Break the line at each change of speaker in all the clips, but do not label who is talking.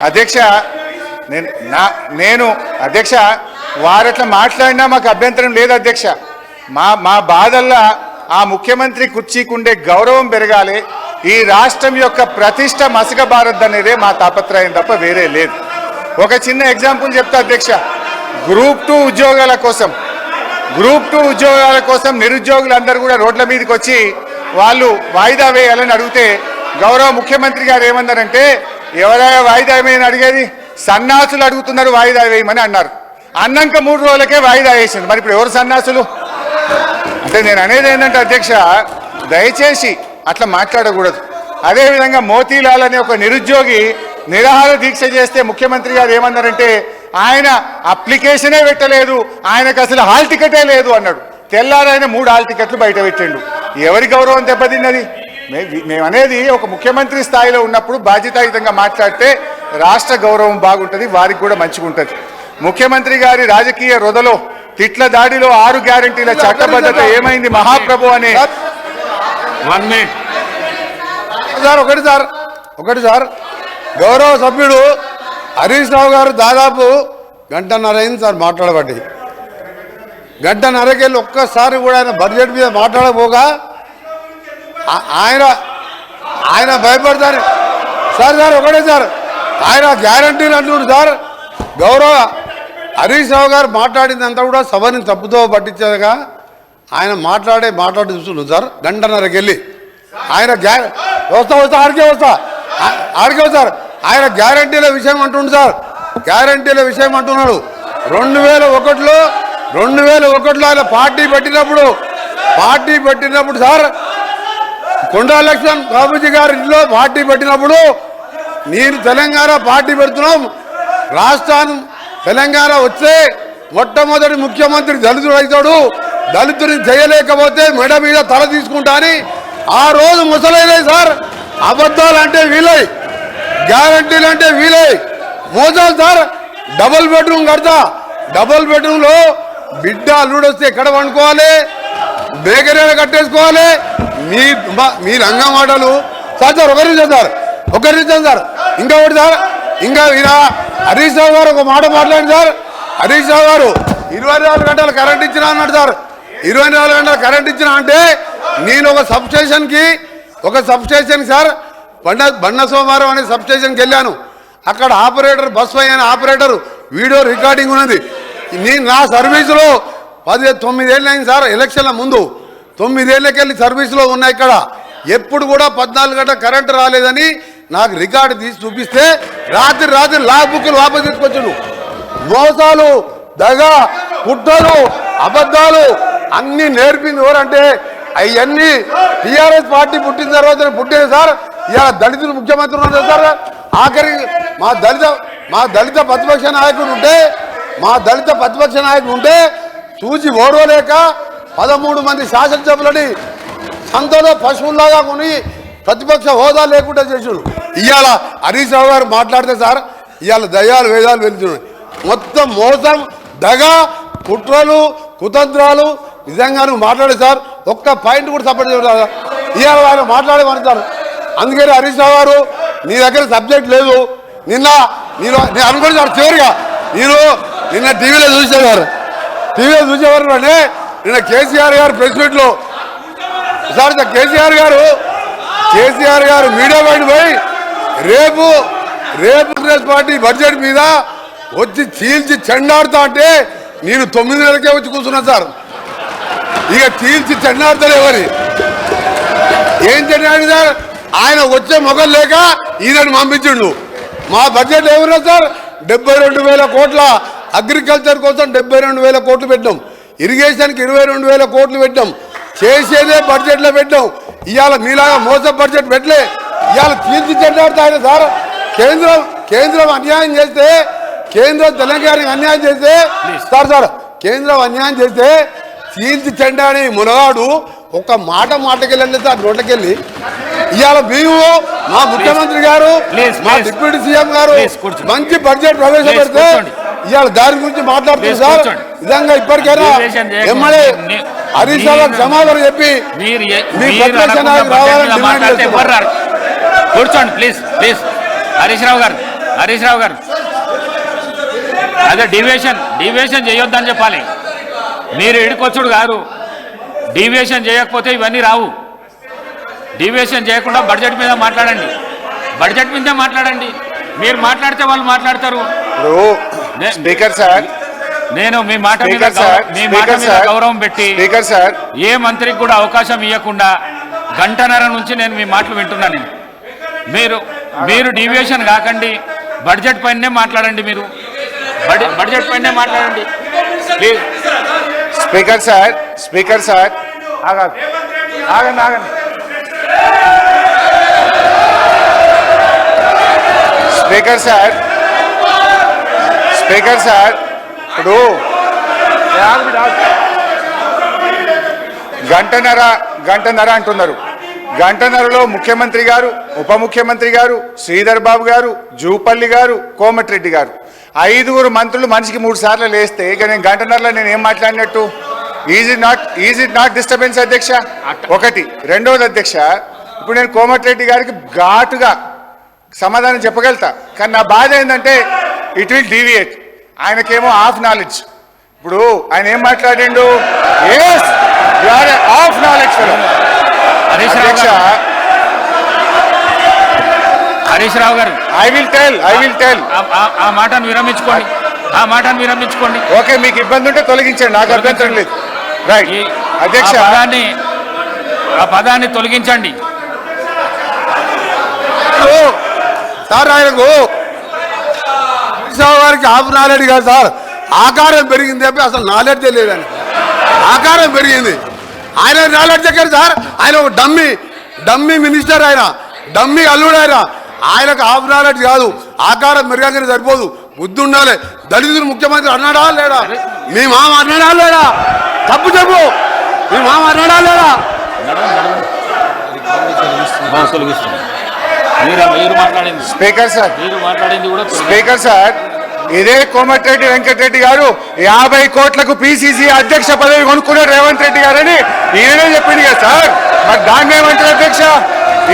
అధ్యక్ష నేను నా నేను అధ్యక్ష వారట్లా మాట్లాడినా మాకు అభ్యంతరం లేదు అధ్యక్ష. మా మా బాధల్లా ఆ ముఖ్యమంత్రి కుర్చీకుండే గౌరవం పెరగాలి ఈ రాష్ట్రం యొక్క ప్రతిష్ట మసకబారద్దు అనేదే మా తాపత్రయం తప్ప వేరే లేదు. ఒక చిన్న ఎగ్జాంపుల్ చెప్తా అధ్యక్ష గ్రూప్ టూ ఉద్యోగాల కోసం గ్రూప్ టూ ఉద్యోగాల కోసం నిరుద్యోగులందరూ కూడా రోడ్ల మీదకి వచ్చి వాళ్ళు వాయిదా వేయాలని అడిగితే గౌరవ ముఖ్యమంత్రి గారు ఏమన్నారంటే ఎవరైనా వాయిదా వేయమని అడిగేది సన్నాసులు అడుగుతున్నారు వాయిదా వేయమని అన్నారు. అన్నాక మూడు రోజులకే వాయిదా వేసింది మరి ఇప్పుడు ఎవరు సన్నాసులు? అంటే నేను అనేది ఏంటంటే అధ్యక్ష దయచేసి అట్లా మాట్లాడకూడదు. అదేవిధంగా మోతీలాల్ అనే ఒక నిరుద్యోగి నిరాహార దీక్ష చేస్తే ముఖ్యమంత్రి గారు ఏమన్నారంటే ఆయన అప్లికేషనే పెట్టలేదు ఆయనకు అసలు హాల్ టికెటే లేదు అన్నాడు. తెల్లారైన మూడు హాల్ టికెట్లు బయట పెట్టిండు. ఎవరి గౌరవం దెబ్బతిన్నది? మే- మేము అనేది ఒక ముఖ్యమంత్రి స్థాయిలో ఉన్నప్పుడు బాధ్యతాయుతంగా మాట్లాడితే రాష్ట్ర గౌరవం బాగుంటుంది వారికి కూడా మంచిగా ఉంటుంది. ముఖ్యమంత్రి గారి రాజకీయ రొదలో తిట్ల దాడిలో ఆరు గ్యారంటీల చట్టబద్ధత ఏమైంది? మహాప్రభు అనే
వన్ మినిట్
సార్ ఒకటి సార్ ఒకటి సార్. గౌరవ సభ్యుడు హరీష్ రావు గారు దాదాపు గంటన్నర అయింది సార్ మాట్లాడబట్టి. గంటన్నరకెళ్ళి ఒక్కసారి కూడా ఆయన బడ్జెట్ మీద మాట్లాడకపోగా ఆ- ఆయన ఆయన భయపడతారు. సార్ సార్ ఒకటే సార్. ఆయన గ్యారంటీలు అంటున్నారు సార్. గౌరవ హరీష్ రావు గారు మాట్లాడిందంతా కూడా సభని తప్పుతో పట్టించేదిగా. ఆయన మాట్లాడే మాట్లాడి చూస్తున్నాం సార్. గంటన్నరకి వెళ్ళి ఆయన గ్యా వస్తా వస్తా ఆడికే వస్తా. ఆడికే సార్. ఆయన గ్యారంటీల విషయం అంటుండు సార్. గ్యారంటీల విషయం అంటున్నాడు. రెండు వేల ఒకటిలో రెండు వేల ఒకటిలో ఆయన పార్టీ పెట్టినప్పుడు పార్టీ పెట్టినప్పుడు సార్ కొండా లక్ష్మణ్ బాబుజీ గారి ఇంట్లో పార్టీ పెట్టినప్పుడు నేను తెలంగాణ పార్టీ పెడుతున్నాం. రాష్ట్రాన్ని తెలంగాణ వస్తే మొట్టమొదటి ముఖ్యమంత్రి దళితుడు అవుతాడు. దళితుడిని చేయలేకపోతే మెడ మీద తల తీసుకుంటా అని ఆ రోజు ముసలైలే సార్ అబద్ధాలు అంటే వీలై గ్యారంటీలు అంటే వీలై. మోసాలు సార్ డబుల్ బెడ్రూమ్ కడతా. డబుల్ బెడ్రూమ్లో బిడ్డ అల్లుడు వస్తే ఎక్కడ పండుకోవాలి? బేకరీలో కట్టేసుకోవాలి? మీ మీ రంగం మాటలు సార్ సార్ ఒకరి నిమిషం సార్ ఒకరి సార్ ఇంకా ఒకటి సార్ ఇంకా ఇలా హరీష్ రావు గారు ఒక మాట మాట్లాడండి సార్. హరీష్ రావు గారు ఇరవై నాలుగు గంటలు కరెంట్ ఇచ్చినా అన్నాడు సార్. ఇరవై నాలుగు గంటలు కరెంట్ ఇచ్చినా అంటే నేను ఒక సబ్స్టేషన్కి ఒక సబ్స్టేషన్ సార్ బండ బండ సోమవారం అనే సబ్స్టేషన్కి వెళ్ళాను. అక్కడ ఆపరేటర్ బస్ అయిన ఆపరేటర్ వీడియో రికార్డింగ్ ఉన్నది. నేను నా సర్వీసులో పది తొమ్మిదేళ్ళు అయింది సార్ ఎలక్షన్ల ముందు. తొమ్మిదేళ్ళకెళ్ళి సర్వీసులో ఉన్నా ఇక్కడ. ఎప్పుడు కూడా పద్నాలుగు గంటల కరెంటు రాలేదని నాకు రికార్డు తీసి చూపిస్తే రాత్రి రాత్రి లా బుక్లు వాపసు తీసుకొచ్చాను మోసాలు దగ పుట్టలు అబద్ధాలు అన్ని నేర్పింది ఎవరంటే అవన్నీ టీఆర్ఎస్ పార్టీ పుట్టిన తర్వాత పుట్టింది సార్. ఇలా దళితులు ముఖ్యమంత్రి ఉన్నారు సార్. ఆఖరి మా దళిత మా దళిత ప్రతిపక్ష నాయకుడు ఉంటే మా దళిత ప్రతిపక్ష నాయకుడు ఉంటే చూసి ఓడవలేక పదమూడు మంది శాసనసభలని సంతలో పశువుల్లాగా కొని ప్రతిపక్ష హోదా లేకుండా చేసాడు ఇవాళ హరీష్ రావు గారు మాట్లాడితే సార్ ఇవాళ దయాలు వేదాలు వెళ్తున్నాయి మొత్తం మోసం దగ కుట్రలు కుతంత్రాలు నిజంగా నువ్వు మాట్లాడే సార్ ఒక్క పాయింట్ కూడా సపోర్ట్ చేయడం ఇవాళ ఆయన మాట్లాడేమని సార్. అందుకని హరీష్ రావు గారు నీ దగ్గర సబ్జెక్ట్ లేదు. నిన్న నేను నేను అనుకుని సార్ చివరిగా నేను నిన్న టీవీలో చూసేవారు. టీవీలో చూసేవారు అంటే నిన్న కేసీఆర్ గారు ప్రెస్ మీట్లో సార్ సార్ కేసీఆర్ గారు కేసీఆర్ గారు మీడియా బయట పోయి రేపు రేపు కాంగ్రెస్ పార్టీ బడ్జెట్ మీద వచ్చి చీల్చి చెండాడుతా అంటే నేను తొమ్మిది నెలలకే వచ్చి కూర్చున్నా సార్. ఇక చీల్చి చెండాడతలేవని ఏం చెండాడు సార్? ఆయన వచ్చే మొగలు లేక ఈయనని పంపించిండు. మా బడ్జెట్ ఏమన్నా సార్? డెబ్బై రెండు వేల కోట్ల అగ్రికల్చర్ కోసం డెబ్బై రెండు వేల కోట్లు పెట్టాం ఇరిగేషన్కి ఇరవై రెండు వేల కోట్లు పెట్టాం చేసేదే బడ్జెట్లో పెట్టాం ఇవాళ మీలాగా మోసం బడ్జెట్ పెట్టలే ఇవాళ తీర్చి చెండాడుతా ఆయన సార్ కేంద్రం కేంద్రం అన్యాయం చేస్తే కేంద్రం తెలంగాణకి అన్యాయం చేస్తే సార్ సార్ కేంద్రం అన్యాయం చేస్తే చీల్చి చెండాని మునగాడు ఒక మాట మాటకెళ్ళండి సార్ నోట్లకెళ్ళి ఇవాళ మేము మా ముఖ్యమంత్రి గారు మా. డిప్యూటీ సీఎం గారు. మంచి బడ్జెట్ ప్రవేశపెడితే. ఇవాళ దాని గురించి మాట్లాడుతుంది సార్. నిజంగా ఇప్పటికైనా. ఎమ్మెల్యే హరీష్ రావు క్షమాపణ చెప్పి.
కూర్చోండి ప్లీజ్ ప్లీజ్ హరీష్ రావు గారు హరీష్ రావు గారు. అదే డివియేషన్ డివియేషన్ చేయొద్దని చెప్పాలి. మీరు ఇడికొచ్చుడు కాదు. డివియేషన్ చేయకపోతే ఇవన్నీ రావు. డివియేషన్ చేయకుండా బడ్జెట్ మీద మాట్లాడండి. బడ్జెట్ మీదే మాట్లాడండి. మీరు మాట్లాడితే వాళ్ళు మాట్లాడతారు.
స్పీకర్ సార్
నేను మీ మాట మీద మీ మాట మీద
సార్
గౌరవం పెట్టి
స్పీకర్ సార్.
ఏ మంత్రికి కూడా అవకాశం ఇవ్వకుండా గంటన్నర నుంచి నేను మీ మాటలు వింటున్నాను. నేను. మీరు మీరు డీవియేషన్ కాకండి బడ్జెట్ పైనే మాట్లాడండి మీరు. బడ్జెట్ బడ్జెట్ పైనే మాట్లాడండి. Please.
Speaker sir speaker sir. ఆగండి ఆగండి ఆగండి. Speaker sir. Speaker sir. ఇప్పుడు గంటన్నర గంటన్నర అంటున్నారు. గంటన్నరలో ముఖ్యమంత్రి గారు ఉప ముఖ్యమంత్రి గారు శ్రీధర్ బాబు గారు జూపల్లి గారు కోమటిరెడ్డి గారు. ఐదుగురు మంత్రులు మనిషికి మూడు సార్లు లేస్తే ఇక నేను గంటన్నరలో నేను ఏం మాట్లాడినట్టు? Is it not is it not disturbance అధ్యక్ష? ఒకటి. రెండవది అధ్యక్ష ఇప్పుడు నేను కోమటిరెడ్డి గారికి ఘాటుగా సమాధానం చెప్పగలుగుతా. కానీ నా బాధ ఏంటంటే ఇట్ విల్ డీవియేట్ ఆయనకేమో హాఫ్ నాలెడ్జ్ ఇప్పుడు ఆయన ఏం మాట్లాడిండు? ఎస్ హాఫ్ నాలెడ్జ్
హరీష్
అధ్యక్ష
గారు. హరీష్ రావు గారు.
I will tell I will tell
ఆ- మాటను విరమించుకోండి. ఆ మాటను విరమించుకోండి.
ఓకే మీకు ఇబ్బంది ఉంటే తొలగించండి నాకు అభ్యంతరం లేదు. రైట్ అధ్యక్ష.
పదాన్ని ఆ పదాన్ని తొలగించండి.
సార్ హరీశ్రావు గారికి హాఫ్ నాలెడ్జ్ కాదు సార్. ఆకారం పెరిగింది తప్పి అసలు నాలెడ్జ్ లేదు ఆయన ఆకారం పెరిగింది. ఆయన నాలెడ్జ్ ఎక్కడ సార్ ఆయన ఒక డమ్మి డమ్మి మినిస్టర్ ఆయన డమ్మి అల్లుడు ఆయన. ఆయనకు హాఫ్ నాలెడ్జ్ కాదు. ఆకారం పెరగగానే సరిపోదు. బుద్ధి ఉండాలి. దళితులు ముఖ్యమంత్రి అన్నాడా లేడా మీ మామ అన్నాడా లేడా తప్పు చెప్పు. మీ మామ అన్నాడా లేడా
స్పీకర్ సార్. స్పీకర్ సార్ ఇదే కోమటిరెడ్డి వెంకటరెడ్డి గారు యాభై కోట్లకు పిసిసి అధ్యక్ష పదవి కొనుక్కున్నాడు రేవంత్ రెడ్డి గారని ఈయనే చెప్పింది కదా సార్. మరి దాన్ని ఏమంటారు అధ్యక్ష?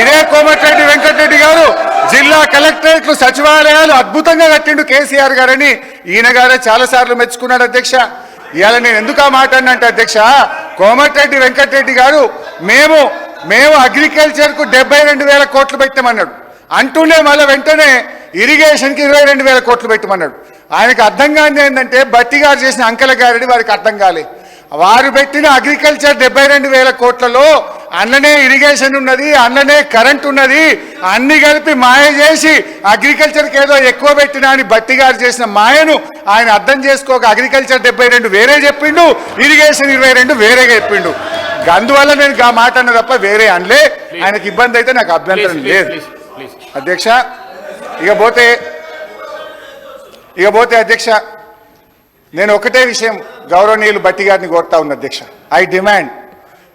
ఇదే కోమటిరెడ్డి వెంకటరెడ్డి గారు జిల్లా కలెక్టరేట్లు సచివాలయాలు అద్భుతంగా కట్టిండు కేసీఆర్ గారని ఈయన గారే చాలా సార్లు మెచ్చుకున్నాడు అధ్యక్ష. ఇవాళ నేను ఎందుకు ఆ మాట అన్నంటే అధ్యక్ష కోమటిరెడ్డి వెంకటరెడ్డి గారు మేము మేము అగ్రికల్చర్కు డెబ్బై రెండు వేల కోట్లు పెట్టామన్నాడు. అంటూనే మళ్ళీ వెంటనే ఇరిగేషన్కి ఇరవై రెండు వేల కోట్లు పెట్టమన్నాడు. ఆయనకు అర్థం కాని ఏంటంటే బట్టి గారు చేసిన అంకల గారిని వారికి అర్థం కాలే. వారు పెట్టిన అగ్రికల్చర్ డెబ్బై రెండు వేల కోట్లలో అన్ననే ఇరిగేషన్ ఉన్నది అన్ననే కరెంట్ ఉన్నది అన్ని కలిపి మాయ చేసి అగ్రికల్చర్కి ఏదో ఎక్కువ పెట్టినా అని బట్టి గారు చేసిన మాయను ఆయన అర్థం చేసుకోక అగ్రికల్చర్ డెబ్బై రెండు వేరే చెప్పిండు ఇరిగేషన్ ఇరవై రెండు వేరేగా చెప్పిండు. అందువల్ల నేను ఆ మాట అన్న తప్ప వేరే అనలే. ఆయనకి ఇబ్బంది అయితే నాకు అభ్యంతరం లేదు. అధ్యక్ష ఇక పోతే ఇక పోతే అధ్యక్ష నేను ఒకటే విషయం గౌరవనీయులు బట్టి గారిని కోరుతా ఉన్నా అధ్యక్ష. ఐ డిమాండ్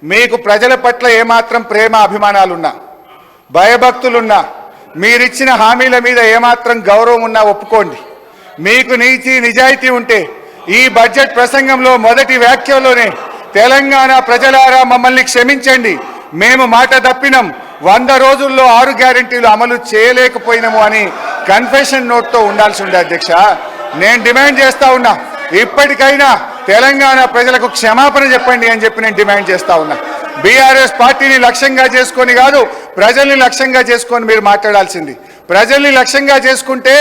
మీకు ప్రజల పట్ల ఏమాత్రం ప్రేమ అభిమానాలున్నా భయభక్తులున్నా మీరిచ్చిన హామీల మీద ఏమాత్రం గౌరవం ఉన్నా ఒప్పుకోండి. మీకు నీతి నిజాయితీ ఉంటే ఈ బడ్జెట్ ప్రసంగంలో మొదటి వ్యాఖ్యలోనే తెలంగాణ ప్రజలారా మమ్మల్ని క్షమించండి. మేము మాట తప్పినం. వంద రోజుల్లో ఆరు గ్యారెంటీలు అమలు చేయలేకపోయినాము అని కన్ఫెషన్ నోట్తో ఉండాల్సి ఉండే అధ్యక్ష. నేను డిమాండ్ చేస్తా ఉన్నా. ఇప్పటికైనా తెలంగాణ ప్రజలకు క్షమాపణ చెప్పండి అని చెప్పి నేను డిమాండ్ చేస్తా ఉన్నా. బీఆర్ఎస్ పార్టీని లక్ష్యంగా చేసుకొని కాదు ప్రజల్ని లక్ష్యంగా చేసుకొని మీరు మాట్లాడాల్సింది. ప్రజల్ని లక్ష్యంగా చేసుకుంటే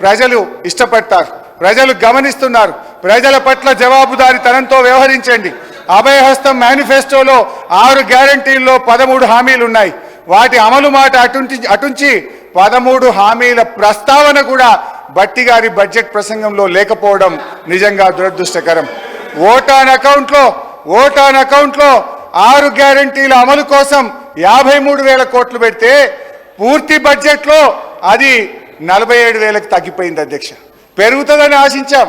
ప్రజలు ఇష్టపడతారు. ప్రజలు గమనిస్తున్నారు. ప్రజల పట్ల జవాబుదారీతనంతో వ్యవహరించండి. అభయహస్తం మేనిఫెస్టోలో ఆరు గ్యారంటీల్లో పదమూడు హామీలు ఉన్నాయి వాటి అమలు మాట అటుంచి అటుంచి పదమూడు హామీల ప్రస్తావన కూడా బట్టి గారి బడ్జెట్ ప్రసంగంలో లేకపోవడం నిజంగా దురదృష్టకరం. ఓటాన్ అకౌంట్లో ఓటాన్ అకౌంట్లో ఆరు గ్యారంటీల అమలు కోసం యాభై మూడు వేల కోట్లు పెడితే పూర్తి బడ్జెట్లో అది నలభై ఏడు వేలకు తగ్గిపోయింది అధ్యక్ష. పెరుగుతుందని ఆశించాం.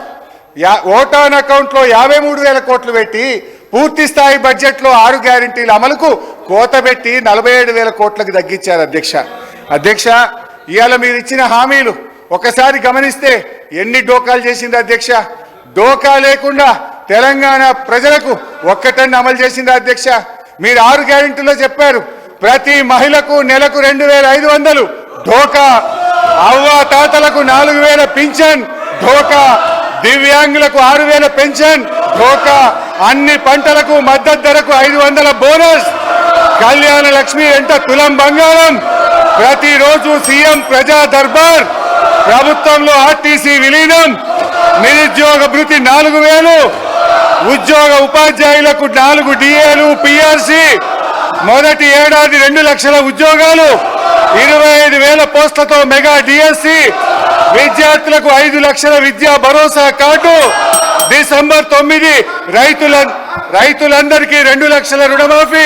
యా ఓటాన్ అకౌంట్లో యాభై మూడు వేల కోట్లు పెట్టి పూర్తి స్థాయి బడ్జెట్లో ఆరు గ్యారంటీల అమలుకు కోత పెట్టి నలభై ఏడు వేల కోట్లకు తగ్గించారు అధ్యక్ష. అధ్యక్ష ఇవాళ మీరు ఇచ్చిన హామీలు ఒకసారి గమనిస్తే ఎన్ని డోకాలు చేసింది అధ్యక్ష? డోకా లేకుండా తెలంగాణ ప్రజలకు ఒక్కటన్ను అమలు చేసింది అధ్యక్ష. మీరు ఆరు గ్యారెంటీలో చెప్పారు ప్రతి మహిళకు నెలకు రెండు వేల ఐదు వందలు డోకా అవ్వ తాతలకు నాలుగు వేల పింఛన్ ఢోకా దివ్యాంగులకు ఆరు వేల పెన్షన్ ఢోకా అన్ని పంటలకు మద్దతు ధరకు ఐదు వందల బోనస్. కళ్యాణ లక్ష్మి వెంట తులం బంగారం. ప్రతిరోజు సీఎం ప్రజా దర్బార్. ప్రభుత్వంలో ఆర్టీసీ విలీనం. నిరుద్యోగ భృతి నాలుగు వేలు. ఉద్యోగ ఉపాధ్యాయులకు నాలుగు డిఏలు పిఆర్సి. మొదటి ఏడాది రెండు లక్షల ఉద్యోగాలు. ఇరవై ఐదు వేల పోస్టులతో మెగా డిఎస్సి. విద్యార్థులకు ఐదు లక్షల విద్యా భరోసా కార్డు. డిసెంబర్ తొమ్మిది రైతుల రైతులందరికీ రెండు లక్షల రుణమాఫీ.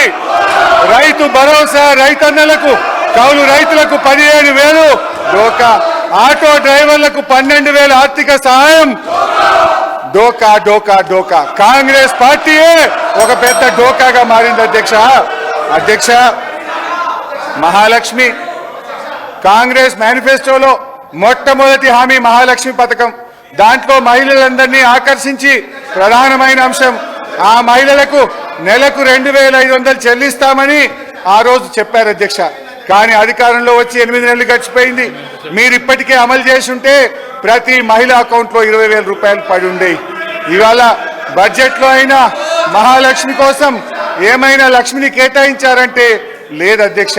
రైతు భరోసా రైతన్నలకు కౌలు రైతులకు పదిహేను వేలు. డోకా ఆటో డ్రైవర్లకు పన్నెండు వేల ఆర్థిక సహాయం. డోకా డోకా డోకా. కాంగ్రెస్ పార్టీయే ఒక పెద్ద డోకాగా మారింది అధ్యక్ష. అధ్యక్ష మహాలక్ష్మి. కాంగ్రెస్ మేనిఫెస్టోలో మొట్టమొదటి హామీ మహాలక్ష్మి పథకం. దాంట్లో మహిళలందరినీ ఆకర్షించి ప్రధానమైన అంశం ఆ మహిళలకు నెలకు రెండు వేల ఐదు వందలు చెల్లిస్తామని ఆ రోజు చెప్పారు అధ్యక్ష. కానీ అధికారంలో వచ్చి ఎనిమిది నెలలు గడిచిపోయింది. మీరు ఇప్పటికే అమలు చేసి ఉంటే ప్రతి మహిళ అకౌంట్లో ఇరవై వేల రూపాయలు పడి ఉండేవి ఇవాళ బడ్జెట్లో అయినా మహాలక్ష్మి కోసం ఏమైనా లక్ష్మిని కేటాయించారంటే లేదు అధ్యక్ష.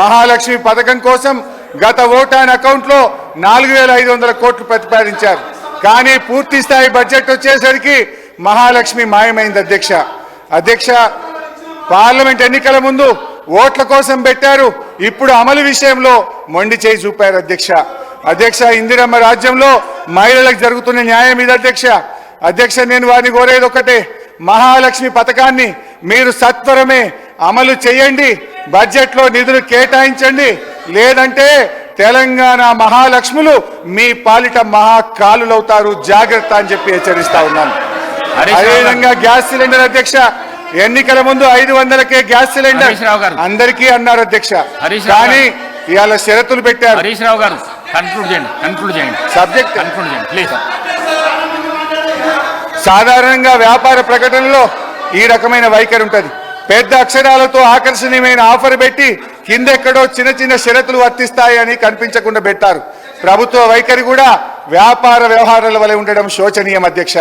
మహాలక్ష్మి పథకం కోసం గత ఓటాన్ అకౌంట్లో నాలుగు వేల ఐదు వందల కోట్లు ప్రతిపాదించారు. కానీ పూర్తి స్థాయి బడ్జెట్ వచ్చేసరికి మహాలక్ష్మి మాయమైంది అధ్యక్ష. అధ్యక్ష పార్లమెంట్ ఎన్నికల ముందు ఓట్ల కోసం పెట్టారు. ఇప్పుడు అమలు విషయంలో మొండి చేయి చూపారు అధ్యక్ష. అధ్యక్ష ఇందిరమ్మ రాజ్యంలో మహిళలకు జరుగుతున్న న్యాయం ఇది అధ్యక్ష. అధ్యక్ష నేను వారిని కోరేది ఒకటే మహాలక్ష్మి పథకాన్ని మీరు సత్వరమే అమలు చేయండి. బడ్జెట్లో నిధులు కేటాయించండి. లేదంటే తెలంగాణ మహాలక్ష్ములు మీ పాలిట మహాకాలులవుతారు జాగ్రత్త అని చెప్పి హెచ్చరిస్తా ఉన్నాను. అదేవిధంగా గ్యాస్ సిలిండర్ అధ్యక్ష ఎన్నికల ముందు ఐదు వందలకే గ్యాస్ సిలిండర్. అందరికీ అన్నారు అధ్యక్ష. కానీ ఇవాళ షరతులు పెట్టారు.
హరీష్ రావు గారు కన్క్లూడ్ చేయండి కన్క్లూడ్ చేయండి.
సబ్జెక్ట్
కన్క్లూడ్ చేయండి ప్లీజ్
సాధారణంగా వ్యాపార ప్రకటనలో ఈ రకమైన వైఖరి ఉంటుంది. పెద్ద అక్షరాలతో ఆకర్షణీయమైన ఆఫర్ పెట్టి కిందెక్కడో చిన్న చిన్న షరతులు వర్తిస్తాయని కనిపించకుండా పెట్టారు. ప్రభుత్వ వైఖరి కూడా వ్యాపార వ్యవహారాల వలె ఉండడం శోచనీయం అధ్యక్ష.